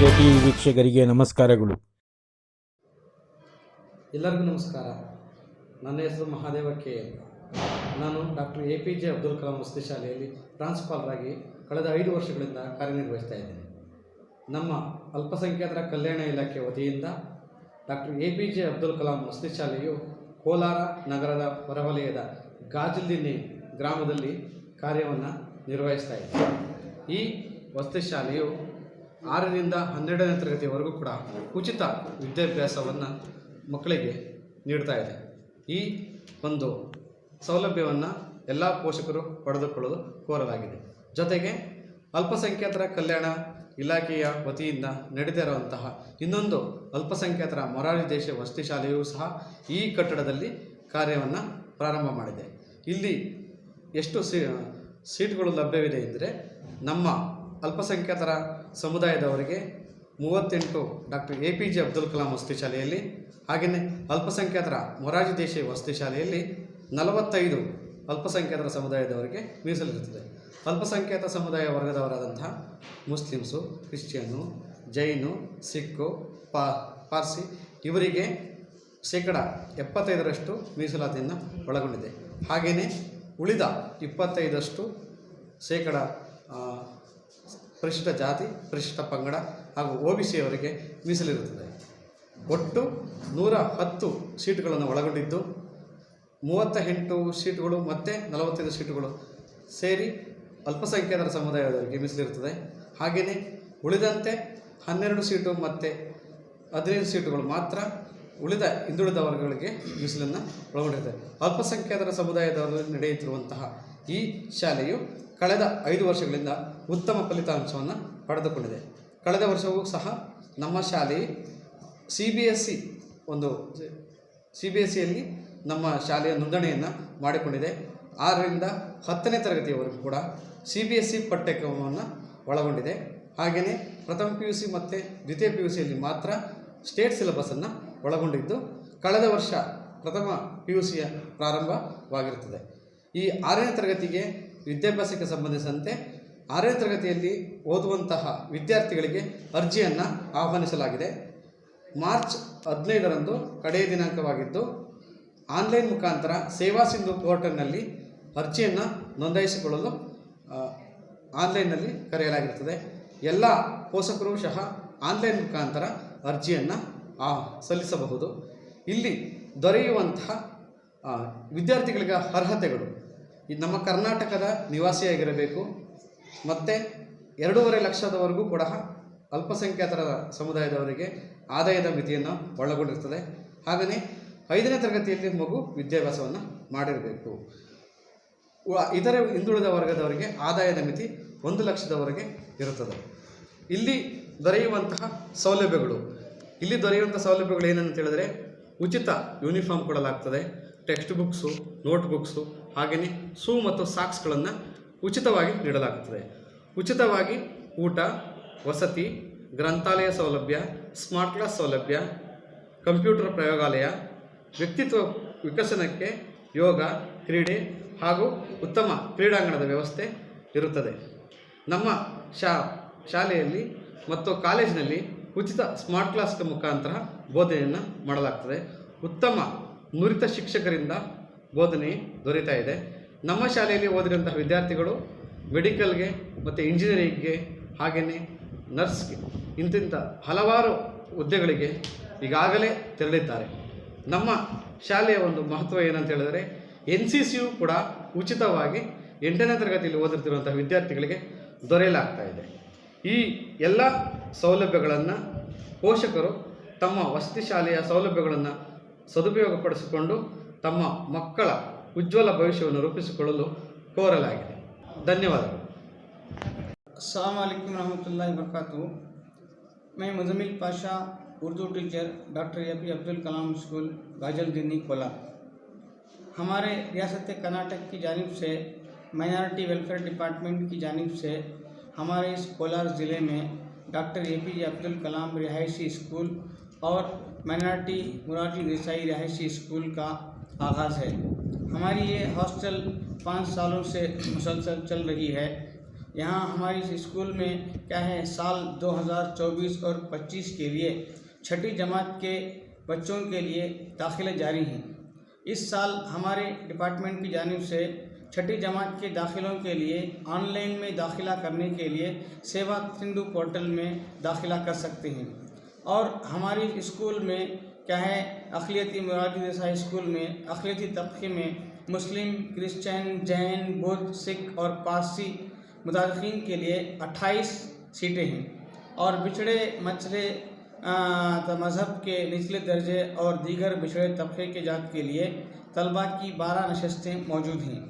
T ವೀಕ್ಷಕರಿಗೆ ನಮಸ್ಕಾರಗಳು. ಎಲ್ಲರಿಗೂ ನಮಸ್ಕಾರ. ನನ್ನ ಹೆಸರು ಮಹಾದೇವ ಕೆ. ನಾನು doctor A P J Abdul Kalam ವಸತಿ ಶಾಲೆಯಲ್ಲಿ ಪ್ರಾಂಶುಪಾಲರಾಗಿ ಕಳೆದ ಐದು ವರ್ಷಗಳಿಂದ ಕಾರ್ಯನಿರ್ವಹಿಸ್ತಾ ಇದ್ದೇನೆ. ನಮ್ಮ ಅಲ್ಪಸಂಖ್ಯಾತರ ಕಲ್ಯಾಣ ಇಲಾಖೆ ವತಿಯಿಂದ doctor A P J Abdul Kalam ವಸತಿ ಶಾಲೆಯು ಕೋಲಾರ ನಗರದ ಹೊರವಲಯದ ಗಾಜಲ್ದಿನ್ನಿ ಗ್ರಾಮದಲ್ಲಿ ಕಾರ್ಯವನ್ನು ನಿರ್ವಹಿಸ್ತಾ ಇದೆ. ಈ ವಸತಿ ಶಾಲೆಯು ಆರರಿಂದ ಹನ್ನೆರಡನೇ ತರಗತಿಯವರೆಗೂ ಕೂಡ ಉಚಿತ ವಿದ್ಯಾಭ್ಯಾಸವನ್ನು ಮಕ್ಕಳಿಗೆ ನೀಡ್ತಾ ಇದೆ. ಈ ಒಂದು ಸೌಲಭ್ಯವನ್ನು ಎಲ್ಲ ಪೋಷಕರು ಪಡೆದುಕೊಳ್ಳಲು ಕೋರಲಾಗಿದೆ. ಜೊತೆಗೆ ಅಲ್ಪಸಂಖ್ಯಾತರ ಕಲ್ಯಾಣ ಇಲಾಖೆಯ ವತಿಯಿಂದ ನಡೆದಿರುವಂತಹ ಇನ್ನೊಂದು ಅಲ್ಪಸಂಖ್ಯಾತರ ಮೊರಾರಿ ದೇಶ ವಸತಿ ಶಾಲೆಯೂ ಸಹ ಈ ಕಟ್ಟಡದಲ್ಲಿ ಕಾರ್ಯವನ್ನು ಪ್ರಾರಂಭ ಮಾಡಿದೆ. ಇಲ್ಲಿ ಎಷ್ಟು ಸೀಟ್ಗಳು ಲಭ್ಯವಿದೆ ಎಂದರೆ ನಮ್ಮ ಅಲ್ಪಸಂಖ್ಯಾತರ ಸಮುದಾಯದವರಿಗೆ ಮೂವತ್ತೆಂಟು doctor A P J Abdul Kalam ವಸತಿ ಶಾಲೆಯಲ್ಲಿ ಹಾಗೆಯೇ ಅಲ್ಪಸಂಖ್ಯಾತರ ಮೊರಾಜಿ ದೇಶಿ ವಸತಿ ಶಾಲೆಯಲ್ಲಿ ನಲವತ್ತೈದು ಅಲ್ಪಸಂಖ್ಯಾತರ ಸಮುದಾಯದವರಿಗೆ ಮೀಸಲಿರುತ್ತದೆ ಅಲ್ಪಸಂಖ್ಯಾತ ಸಮುದಾಯ ವರ್ಗದವರಾದಂತಹ ಮುಸ್ಲಿಮ್ಸು ಕ್ರಿಶ್ಚಿಯನ್ನು ಜೈನು ಸಿಖು ಪಾ, ಪಾರ್ಸಿ ಇವರಿಗೆ ಶೇಕಡ ಎಪ್ಪತ್ತೈದರಷ್ಟು ಮೀಸಲಾತಿಯನ್ನು ಒಳಗೊಂಡಿದೆ. ಹಾಗೆಯೇ ಉಳಿದ ಇಪ್ಪತ್ತೈದಷ್ಟು ಶೇಕಡ ಪರಿಶಿಷ್ಟ ಜಾತಿ ಪರಿಶಿಷ್ಟ ಪಂಗಡ ಹಾಗೂ ಒ ಬಿ ಸಿಯವರಿಗೆ ಮೀಸಲಿರುತ್ತದೆ. ಒಟ್ಟು ನೂರ ಹತ್ತು ಸೀಟುಗಳನ್ನು ಒಳಗೊಂಡಿದ್ದು ಮೂವತ್ತ ಎಂಟು ಸೀಟುಗಳು ಮತ್ತು ನಲವತ್ತೈದು ಸೀಟುಗಳು ಸೇರಿ ಅಲ್ಪಸಂಖ್ಯಾತರ ಸಮುದಾಯದವರಿಗೆ ಮೀಸಲಿರುತ್ತದೆ. ಹಾಗೆಯೇ ಉಳಿದಂತೆ ಹನ್ನೆರಡು ಸೀಟು ಮತ್ತು ಹದಿನೈದು ಸೀಟುಗಳು ಮಾತ್ರ ಉಳಿದ ಹಿಂದುಳಿದ ವರ್ಗಗಳಿಗೆ ಮೀಸಲನ್ನು ಒಳಗೊಂಡಿರುತ್ತದೆ. ಅಲ್ಪಸಂಖ್ಯಾತರ ಸಮುದಾಯದವರಲ್ಲಿ ನಡೆಯುತ್ತಿರುವಂತಹ ಈ ಶಾಲೆಯು ಕಳೆದ ಐದು ವರ್ಷಗಳಿಂದ ಉತ್ತಮ ಫಲಿತಾಂಶವನ್ನು ಪಡೆದುಕೊಂಡಿದೆ. ಕಳೆದ ವರ್ಷವೂ ಸಹ ನಮ್ಮ ಶಾಲೆ ಸಿ ಬಿ ಎಸ್ ಸಿ ಒಂದು ಸಿ ಬಿ ಎಸ್ ಸಿಯಲ್ಲಿ ನಮ್ಮ ಶಾಲೆಯ ನೋಂದಣಿಯನ್ನು ಮಾಡಿಕೊಂಡಿದೆ. ಆರರಿಂದ ಹತ್ತನೇ ತರಗತಿಯವರೆಗೂ ಕೂಡ ಸಿ ಬಿ ಎಸ್ ಸಿ ಪಠ್ಯಕ್ರಮವನ್ನು ಒಳಗೊಂಡಿದೆ. ಹಾಗೆಯೇ ಪ್ರಥಮ ಪಿ ಯು ಸಿ ಮತ್ತು ದ್ವಿತೀಯ ಪಿ ಯು ಸಿಯಲ್ಲಿ ಮಾತ್ರ ಸ್ಟೇಟ್ ಸಿಲೆಬಸನ್ನು ಒಳಗೊಂಡಿದ್ದು ಕಳೆದ ವರ್ಷ ಪ್ರಥಮ ಪಿ ಯು ಸಿಯ ಪ್ರಾರಂಭವಾಗಿರುತ್ತದೆ. ಈ ಆರನೇ ತರಗತಿಗೆ ವಿದ್ಯಾಭ್ಯಾಸಕ್ಕೆ ಸಂಬಂಧಿಸಿದಂತೆ ಆರನೇ ತರಗತಿಯಲ್ಲಿ ಓದುವಂತಹ ವಿದ್ಯಾರ್ಥಿಗಳಿಗೆ ಅರ್ಜಿಯನ್ನು ಆಹ್ವಾನಿಸಲಾಗಿದೆ. ಮಾರ್ಚ್ ಹದಿನೈದರಂದು ಕಡೆಯ ದಿನಾಂಕವಾಗಿದ್ದು ಆನ್ಲೈನ್ ಮುಖಾಂತರ ಸೇವಾ ಸಿಂಧು ಪೋರ್ಟಲ್ನಲ್ಲಿ ಅರ್ಜಿಯನ್ನು ನೋಂದಾಯಿಸಿಕೊಳ್ಳಲು ಆನ್ಲೈನ್ನಲ್ಲಿ ಕರೆಯಲಾಗಿರುತ್ತದೆ. ಎಲ್ಲ ಪೋಷಕರು ಸಹ ಆನ್ಲೈನ್ ಮುಖಾಂತರ ಅರ್ಜಿಯನ್ನು ಆ, ಸಲ್ಲಿಸಬಹುದು. ಇಲ್ಲಿ ದೊರೆಯುವಂತಹ ವಿದ್ಯಾರ್ಥಿಗಳಿಗೆ ಅರ್ಹತೆಗಳು ಈ ನಮ್ಮ ಕರ್ನಾಟಕದ ನಿವಾಸಿಯಾಗಿರಬೇಕು. ಮತ್ತು ಎರಡೂವರೆ ಲಕ್ಷದವರೆಗೂ ಕೂಡ ಅಲ್ಪಸಂಖ್ಯಾತರ ಸಮುದಾಯದವರಿಗೆ ಆದಾಯದ ಮಿತಿಯನ್ನು ಒಳಗೊಂಡಿರ್ತದೆ. ಹಾಗೆಯೇ ಐದನೇ ತರಗತಿಯಲ್ಲಿ ಮಗು ವಿದ್ಯಾಭ್ಯಾಸವನ್ನು ಮಾಡಿರಬೇಕು. ಇತರೆ ಹಿಂದುಳಿದ ವರ್ಗದವರಿಗೆ ಆದಾಯದ ಮಿತಿ ಒಂದು ಲಕ್ಷದವರೆಗೆ ಇರುತ್ತದೆ. ಇಲ್ಲಿ ದೊರೆಯುವಂತಹ ಸೌಲಭ್ಯಗಳು. ಇಲ್ಲಿ ದೊರೆಯುವಂಥ ಸೌಲಭ್ಯಗಳು ಏನಂತ ಹೇಳಿದ್ರೆ ಉಚಿತ ಯೂನಿಫಾರ್ಮ್ ಕೊಡಲಾಗ್ತದೆ. ಟೆಕ್ಸ್ಟ್ ಬುಕ್ಸು, ನೋಟ್ ಬುಕ್ಸು, ಹಾಗೆಯೇ ಸೂ ಮತ್ತು ಸಾಕ್ಸ್ಗಳನ್ನು ಉಚಿತವಾಗಿ ನೀಡಲಾಗುತ್ತದೆ. ಉಚಿತವಾಗಿ ಊಟ, ವಸತಿ, ಗ್ರಂಥಾಲಯ ಸೌಲಭ್ಯ, ಸ್ಮಾರ್ಟ್ ಕ್ಲಾಸ್ ಸೌಲಭ್ಯ, ಕಂಪ್ಯೂಟರ್ ಪ್ರಯೋಗಾಲಯ, ವ್ಯಕ್ತಿತ್ವ ವಿಕಸನಕ್ಕೆ ಯೋಗ, ಕ್ರೀಡೆ ಹಾಗೂ ಉತ್ತಮ ಕ್ರೀಡಾಂಗಣದ ವ್ಯವಸ್ಥೆ ಇರುತ್ತದೆ. ನಮ್ಮ ಶಾ, ಶಾಲೆಯಲ್ಲಿ ಮತ್ತು ಕಾಲೇಜಿನಲ್ಲಿ ಉಚಿತ ಸ್ಮಾರ್ಟ್ ಕ್ಲಾಸ್ ಮುಖಾಂತರ ಬೋಧನೆಯನ್ನು ಮಾಡಲಾಗ್ತದೆ. ಉತ್ತಮ ನುರಿತ ಶಿಕ್ಷಕರಿಂದ ಬೋಧನೆ ದೊರೀತಾ ಇದೆ. ನಮ್ಮ ಶಾಲೆಯಲ್ಲಿ ಓದಿರುವಂತಹ ವಿದ್ಯಾರ್ಥಿಗಳು ಮೆಡಿಕಲ್ಗೆ ಮತ್ತು ಇಂಜಿನಿಯರಿಂಗ್ಗೆ ಹಾಗೆಯೇ ನರ್ಸ್ಗೆ ಇಂತಿಂಥ ಹಲವಾರು ಹುದ್ದೆಗಳಿಗೆ ಈಗಾಗಲೇ ತೆರಳಿದ್ದಾರೆ. ನಮ್ಮ ಶಾಲೆಯ ಒಂದು ಮಹತ್ವ ಏನಂತ ಹೇಳಿದರೆ ಎನ್ ಸಿ ಸಿಯು ಕೂಡ ಉಚಿತವಾಗಿ ಎಂಟನೇ ತರಗತಿಯಲ್ಲಿ ಓದುತ್ತಿರುವಂಥ ವಿದ್ಯಾರ್ಥಿಗಳಿಗೆ ದೊರೆಯಲಾಗ್ತಾ ಇದೆ. ಈ ಎಲ್ಲ ಸೌಲಭ್ಯಗಳನ್ನು ಪೋಷಕರು ತಮ್ಮ ವಸತಿ ಶಾಲೆಯ ಸೌಲಭ್ಯಗಳನ್ನು ಸದುಪಯೋಗಪಡಿಸಿಕೊಂಡು ತಮ್ಮ ಮಕ್ಕಳ ಉಜ್ವಲ ಭವಿಷ್ಯವನ್ನು ರೂಪಿಸಿಕೊಳ್ಳಲು ಕೋರಲಾಗಿದೆ. ಧನ್ಯವಾದಗಳು. السلام علیکم ورحمۃ اللہ وبرکاتہ میں مزمل پاشا اردو ٹیچر ڈاکٹر اے پی عبد الکلام اسکول غازل دینی کولا ہمارے ریاست کرناٹک کی جانب سے مائنارٹی ویلفیئر ڈپارٹمنٹ کی جانب سے ہمارے اس کولار ضلع میں ڈاکٹر اے پی جے عبد الکلام رہائشی اسکول اور مینارٹی مرادی دیسائی رہائشی اسکول کا آغاز ہے۔ ہماری یہ ہاسٹل پانچ سالوں سے مسلسل چل رہی ہے۔ یہاں ہماری اسکول میں کیا ہے، سال دو ہزار چوبیس اور پچیس کے لیے چھٹی جماعت کے بچوں کے لیے داخلے جاری ہیں۔ اس سال ہمارے ڈپارٹمنٹ کی جانب سے چھٹی جماعت کے داخلوں کے لیے آن لائن میں داخلہ کرنے کے لیے سیوا سندھو پورٹل میں داخلہ کر سکتے ہیں۔ اور ہماری اسکول میں کیا ہے، اقلیتی مرادی اسکول میں، اقلیتی طبقے میں مسلم، کرسچن، جین، بدھ، سکھ اور پارسی مدارقین کے لیے اٹھائیس سیٹیں ہیں اور بچھڑے مچھڑے مذہب کے نچلے درجے اور دیگر بچھڑے طبقے کے جات کے لیے طلبہ کی بارہ نشستیں موجود ہیں۔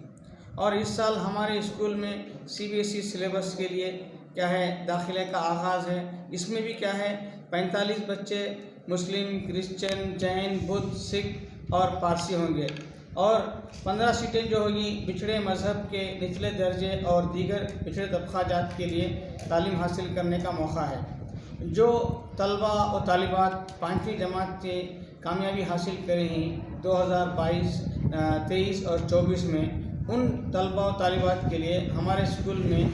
اور اس سال ہمارے اسکول میں سی بی ایس ای سلیبس کے لیے کیا ہے، داخلے کا آغاز ہے۔ اس میں بھی کیا ہے پینتالیس بچے مسلم، کرسچن، جین، بدھ، سکھ اور پارسی ہوں گے۔ اور پندرہ سیٹیں جو ہوگی پچھڑے مذہب کے نچلے درجے اور دیگر پچھڑے طبقہ جات کے لیے تعلیم حاصل کرنے کا موقع ہے۔ جو طلبہ و طالبات پانچویں جماعت سے کامیابی حاصل کریں ہیں دو ہزار بائیس تیئیس اور چوبیس میں، ان طلبہ و طالبات کے لیے ہمارے اسکول میں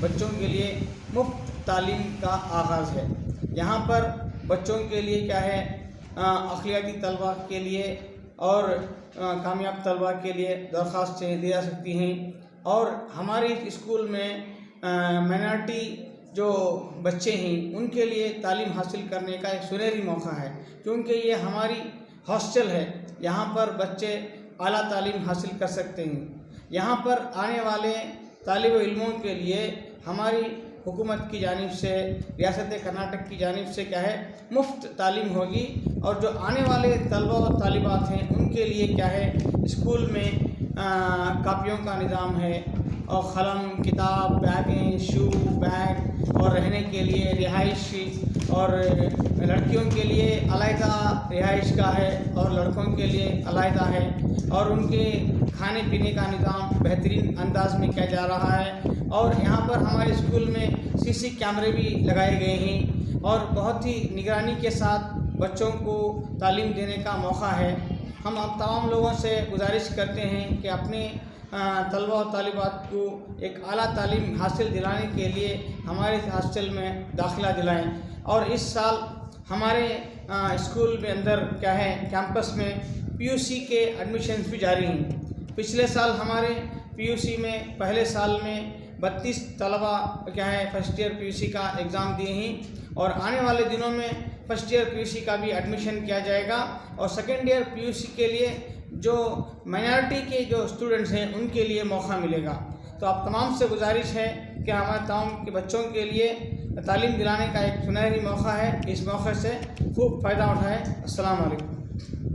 بچوں کے لیے مفت تعلیم کا آغاز ہے۔ یہاں پر بچوں کے لیے کیا ہے اخلیاتی طلبہ کے لیے اور کامیاب طلبہ کے لیے درخواستیں دی جا سکتی ہیں۔ اور ہمارے اسکول میں مینارٹی جو بچے ہیں، ان کے لیے تعلیم حاصل کرنے کا ایک سنہری موقع ہے۔ کیونکہ یہ ہماری ہاسٹل ہے، یہاں پر بچے اعلیٰ تعلیم حاصل کر سکتے ہیں۔ یہاں پر آنے والے طالب علموں کے لیے ہماری حکومت کی جانب سے، ریاست کرناٹک کی جانب سے کیا ہے، مفت تعلیم ہوگی۔ اور جو آنے والے طلبہ و طالبات ہیں، ان کے لیے کیا ہے، اسکول میں کاپیوں کا نظام ہے۔ اور قلم، کتاب، بیگیں، شو، بیگ، اور رہنے کے لیے رہائشی اور لڑکیوں کے لیے علیحدہ رہائش کا ہے اور لڑکوں کے لیے علیحدہ ہے اور ان کے کھانے پینے کا نظام بہترین انداز میں کیا جا رہا ہے اور یہاں پر ہمارے اسکول میں سی سی کیمرے بھی لگائے گئے ہیں اور بہت ہی نگرانی کے ساتھ بچوں کو تعلیم دینے کا موقع ہے۔ ہم اب تمام لوگوں سے گزارش کرتے ہیں کہ اپنے طلبہ و طالبات کو ایک اعلیٰ تعلیم حاصل دلانے کے لیے ہمارے ہاسٹل میں داخلہ دلائیں۔ اور اس سال ہمارے اسکول میں اندر کیا ہے کیمپس میں پی یو سی کے ایڈمیشنز بھی جاری ہیں۔ پچھلے سال ہمارے پی یو سی میں، پہلے سال میں بتیس طلبہ کیا ہے فرسٹ ایئر پی یو سی کا ایگزام دیے ہیں۔ اور آنے والے دنوں میں فرسٹ ایئر پی یو سی کا بھی ایڈمیشن کیا جائے گا۔ اور سیکنڈ ایئر پی یو سی کے لیے جو مائنارٹی کے جو اسٹوڈنٹس ہیں، ان کے لیے موقع ملے گا۔ تو آپ تمام سے گزارش ہے کہ ہمارے تمام کے بچوں کے لیے تعلیم دلانے کا ایک سنہری موقع ہے، اس موقع سے خوب فائدہ اٹھائیں السلام علیکم۔